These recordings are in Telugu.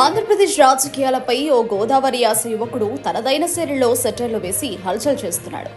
ఆంధ్రప్రదేశ్ రాజకీయాలపై ఓ గోదావరి యాస యువకుడు తనదైన శైలిలో సెటర్లు వేసి హల్చల్ చేస్తున్నాడు.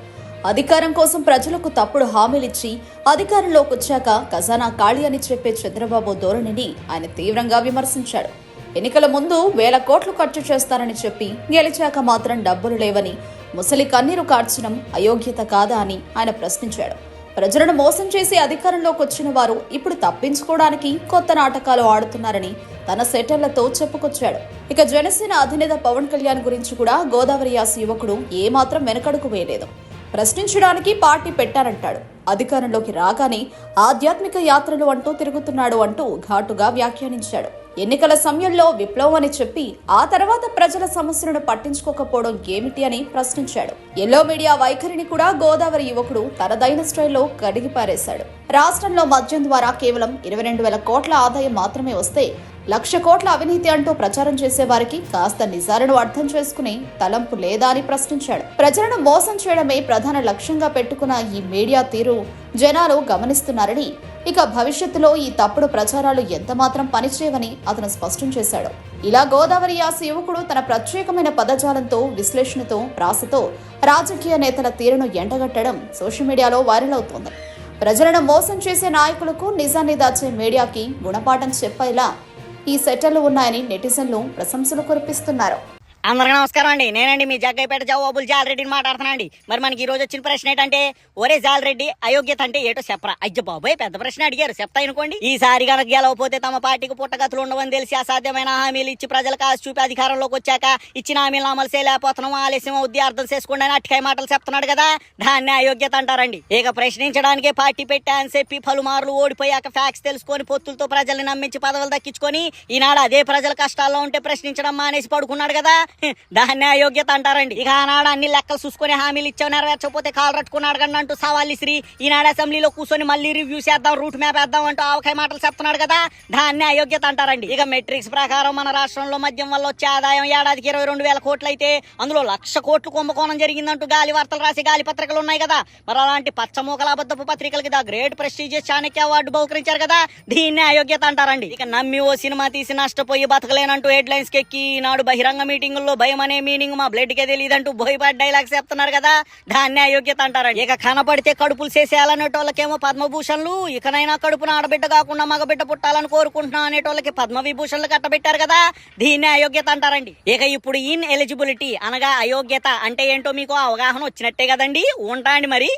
అధికారం కోసం ప్రజలకు తప్పుడు హామీలిచ్చి అధికారంలోకి వచ్చాక ఖజానా ఖాళీ అని చెప్పే చంద్రబాబు ధోరణిని ఆయన తీవ్రంగా విమర్శించాడు. ఎన్నికల ముందు వేల కోట్లు ఖర్చు చేస్తారని చెప్పి గెలిచాక మాత్రం డబ్బులు లేవని ముసలి కన్నీరు కార్చడం అయోగ్యత కాదా అని ఆయన ప్రశ్నించాడు. ప్రజలను మోసం చేసి అధికారంలోకి వచ్చిన వారు ఇప్పుడు తప్పించుకోవడానికి కొత్త నాటకాలు ఆడుతున్నారని తన సెటర్లతో చెప్పుకొచ్చాడు. ఇక జనసేన అధినేత పవన్ కళ్యాణ్ గురించి కూడా గోదావరి యాస యువకుడు ఏమాత్రం వెనకడుకు వేయలేదు. ప్రశ్నించడానికి పార్టీ పెట్టారంటాడు. అధికారంలోకి రాగానే ఆధ్యాత్మిక యాత్రలు అంటూ తిరుగుతున్నాడు అంటూ ఘాటుగా వ్యాఖ్యానించాడు. ఎన్నికల సమయంలో విప్లవం అని చెప్పి ఆ తర్వాత ప్రజల సమస్యలను పట్టించుకోకపోవడం ఏమిటి అని ప్రశ్నించాడు. ఎల్లో మీడియా వైఖరిని కూడా గోదావరి యువకుడు తనదైన స్టైల్లో కడిగి పారేశాడు రాష్ట్రంలో మద్యం ద్వారా కేవలం ఇరవై రెండు వేల కోట్ల ఆదాయం మాత్రమే వస్తే లక్ష కోట్ల అవినీతి అంటూ ప్రచారం చేసే వారికి కాస్త నిజాలను అర్థం చేసుకుని తలంపు లేదా అని ప్రశ్నించాడు. ప్రజలను మోసం చేయడమే ప్రధాన లక్ష్యంగా పెట్టుకున్న ఈ మీడియా తీరు జనాలు గమనిస్తున్నారని ఇక భవిష్యత్తులో ఈ తప్పుడు ప్రచారాలు ఎంతమాత్రం పనిచేయవని అతను స్పష్టం చేశాడు. ఇలా గోదావరి యాస యువకుడు తన ప్రత్యేకమైన పదజాలంతో విశ్లేషణతో ప్రాసతో రాజకీయ నేతల తీరును ఎండగట్టడం సోషల్ మీడియాలో వైరల్ అవుతోంది. ప్రజలను మోసం చేసే నాయకులకు నిజాన్ని దాచే మీడియాకి గుణపాఠం చెప్పేలా ఈ సెటర్లు ఉన్నాయని నెటిజన్లు ప్రశంసలు కురిపిస్తున్నారు. అందరికీ నమస్కారం అండి. నేనండి మీ జగ్గైపేట జవాబులు జాలరెడ్డిని మాట్లాడుతున్నానండి. మరి మనకి ఈ రోజు వచ్చిన ప్రశ్న ఏంటంటే ఒరే జాలరెడ్డి అయోగ్యత అంటే ఏటో చెప్పరా? అయ్య బాబోయ్ పెద్ద ప్రశ్న అడిగారు. చెప్తా అనుకోండి. ఈసారి కనుక గెలవపోతే తమ పార్టీకి పుట్టగతులు ఉండవని తెలిసి అసాధ్యమైన హామీలు ఇచ్చి ప్రజలకు ఆశ చూపి అధికారంలోకి వచ్చాక ఇచ్చిన హామీలు అమలు చేయలేకపోతున్నాం ఆలస్యం అవుద్ది అర్థం చేసుకోండి అని అట్టికాయ మాటలు చెప్తున్నాడు కదా. దాన్ని అయోగ్యత అంటారండి. ఇక ప్రశ్నించడానికే పార్టీ పెట్టాయని చెప్పి పలుమార్లు ఓడిపోయాక ఫ్యాక్స్ తెలుసుకొని పొత్తులతో ప్రజల్ని నమ్మించి పదవులు దక్కించుకొని ఈనాడు అదే ప్రజల కష్టాల్లో ఉంటే ప్రశ్నించడం మానేసి పడుకున్నాడు కదా. దాన్ని అయోగ్యత అంటారండి. ఇక ఆనాడు అన్ని లెక్కలు చూసుకొని హామీలు ఇచ్చావు నెరవేర్చకపోతే కాలు రట్టుకున్నాడు కండి అంటూ సవాల్ శ్రీ ఈనాడు అసెంబ్లీలో కూర్చొని మళ్ళీ రివ్యూ చేద్దాం రూట్ మ్యాప్ వేద్దాం అంటూ ఆవకాయ మాటలు చెప్తున్నాడు కదా. దాన్ని అయోగ్యత అంటారండి. ఇక మెట్రిక్స్ ప్రకారం మన రాష్ట్రంలో మద్యం వల్ల వచ్చే ఆదాయం ఏడాదికి ఇరవై రెండు వేల కోట్లు అయితే అందులో లక్ష కోట్లు కుంభకోణం జరిగిందంటూ గాలి వార్తలు రాసి గాలి పత్రికలు ఉన్నాయి కదా. మరి అలాంటి పచ్చమూకల అబద్ధపు పత్రికలకి the great prestigious Chanakya award బహుకరించారు కదా. దీన్ని అయోగ్యత అంటారండి. ఇక నమ్మి ఓ సినిమా తీసి నష్టపోయి బతకలేనంటూ హెడ్ లైన్స్ కెక్కి ఈనాడు బహిరంగ మీటింగుల్లో భయం అనే మీనింగ్ మా బ్లడ్ కే తెలియదంటూ భయపడి డైలాగ్స్ చెప్తున్నారు కదా. దాన్ని అయోగ్యత అంటారండి. ఇక కనపడితే కడుపులు చేసేయాలనేటోళ్ళకేమో పద్మభూషణ్లు ఇకనైనా కడుపున ఆడబిడ్డ కాకుండా మగబిడ్డ పుట్టాలని కోరుకుంటున్నా అనేటోళ్ళకి పద్మ విభూషణలు కట్టబెట్టారు కదా. దీన్ని అయోగ్యత అంటారండి. ఇక ఇప్పుడు ఇన్ ఎలిజిబిలిటీ అనగా అయోగ్యత అంటే ఏంటో మీకు అవగాహన వచ్చినట్టే కదండి. ఉంటాండి మరి.